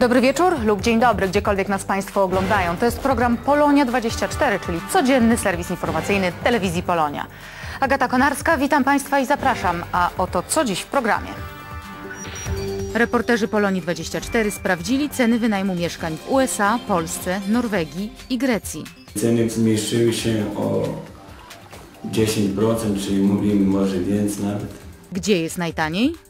Dobry wieczór lub dzień dobry, gdziekolwiek nas Państwo oglądają. To jest program Polonia 24, czyli codzienny serwis informacyjny telewizji Polonia. Agata Konarska, witam Państwa i zapraszam. A oto co dziś w programie. Reporterzy Polonii 24 sprawdzili ceny wynajmu mieszkań w USA, Polsce, Norwegii i Grecji. Ceny zmniejszyły się o 10%, czyli mówimy może więcej nawet. Gdzie jest najtaniej?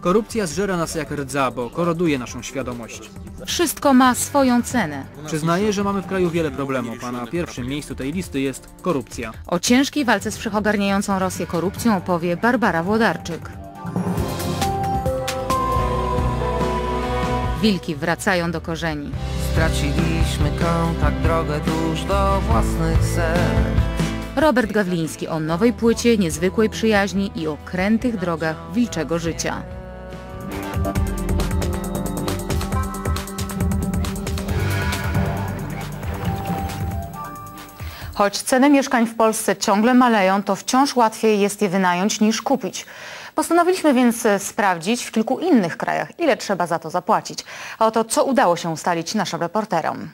Korupcja zżera nas jak rdza, bo koroduje naszą świadomość. Wszystko ma swoją cenę. Przyznaję, że mamy w kraju wiele problemów, a na pierwszym miejscu tej listy jest korupcja. O ciężkiej walce z wszechogarniającą Rosję korupcją opowie Barbara Włodarczyk. Wilki wracają do korzeni. Straciliśmy kontakt, drogę tuż do własnych serc. Robert Gawliński o nowej płycie, niezwykłej przyjaźni i o krętych drogach wilczego życia. Choć ceny mieszkań w Polsce ciągle maleją, to wciąż łatwiej jest je wynająć niż kupić. Postanowiliśmy więc e, sprawdzić w kilku innych krajach, ile trzeba za to zapłacić. A oto co udało się ustalić naszym reporterom.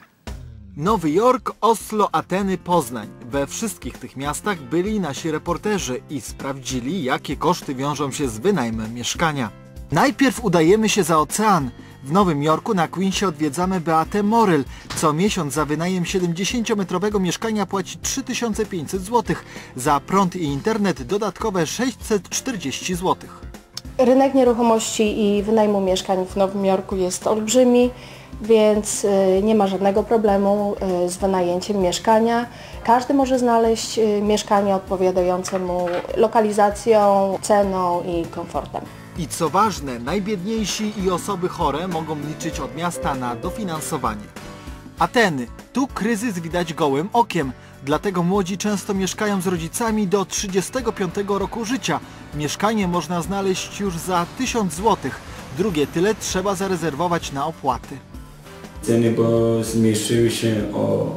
Nowy Jork, Oslo, Ateny, Poznań. We wszystkich tych miastach byli nasi reporterzy i sprawdzili, jakie koszty wiążą się z wynajmem mieszkania. Najpierw udajemy się za ocean. W Nowym Jorku na Queensie odwiedzamy Beatę Moryl. Co miesiąc za wynajem 70-metrowego mieszkania płaci 3500 zł. Za prąd i internet dodatkowe 640 zł. Rynek nieruchomości i wynajmu mieszkań w Nowym Jorku jest olbrzymi, więc y, nie ma żadnego problemu y, z wynajęciem mieszkania. Każdy może znaleźć y, mieszkanie odpowiadające mu lokalizacją, ceną i komfortem. I co ważne, najbiedniejsi i osoby chore mogą liczyć od miasta na dofinansowanie. Ateny. Tu kryzys widać gołym okiem. Dlatego młodzi często mieszkają z rodzicami do 35 roku życia. Mieszkanie można znaleźć już za 1000 zł. Drugie tyle trzeba zarezerwować na opłaty. Ceny bo zmniejszyły się o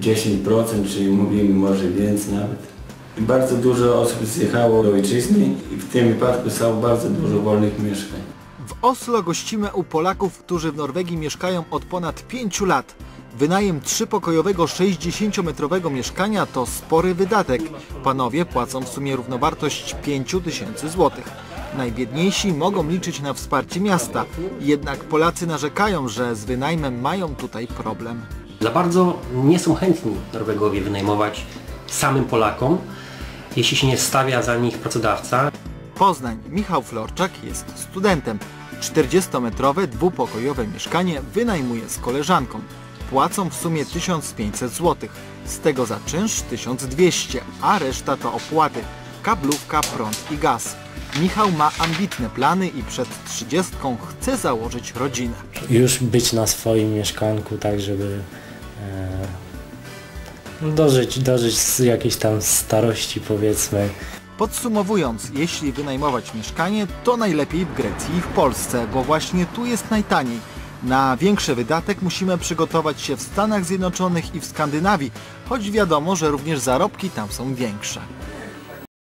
10%, czyli mówimy może więcej nawet. Bardzo dużo osób zjechało do ojczyzny i w tym wypadku są bardzo dużo wolnych mieszkań. W Oslo gościmy u Polaków, którzy w Norwegii mieszkają od ponad 5 lat. Wynajem trzypokojowego 60-metrowego mieszkania to spory wydatek. Panowie płacą w sumie równowartość 5 tysięcy złotych. Najbiedniejsi mogą liczyć na wsparcie miasta, jednak Polacy narzekają, że z wynajmem mają tutaj problem. Za bardzo nie są chętni Norwegowie wynajmować samym Polakom, jeśli się nie stawia za nich pracodawca. Poznań. Michał Florczak jest studentem. 40-metrowe dwupokojowe mieszkanie wynajmuje z koleżanką. Płacą w sumie 1500 zł. Z tego za czynsz 1200, a reszta to opłaty. Kablówka, prąd i gaz. Michał ma ambitne plany i przed 30 chce założyć rodzinę. już być na swoim mieszkanku, tak żeby e, dożyć, dożyć z jakiejś tam starości powiedzmy. Podsumowując, jeśli wynajmować mieszkanie, to najlepiej w Grecji i w Polsce, bo właśnie tu jest najtaniej. Na większy wydatek musimy przygotować się w Stanach Zjednoczonych i w Skandynawii, choć wiadomo, że również zarobki tam są większe.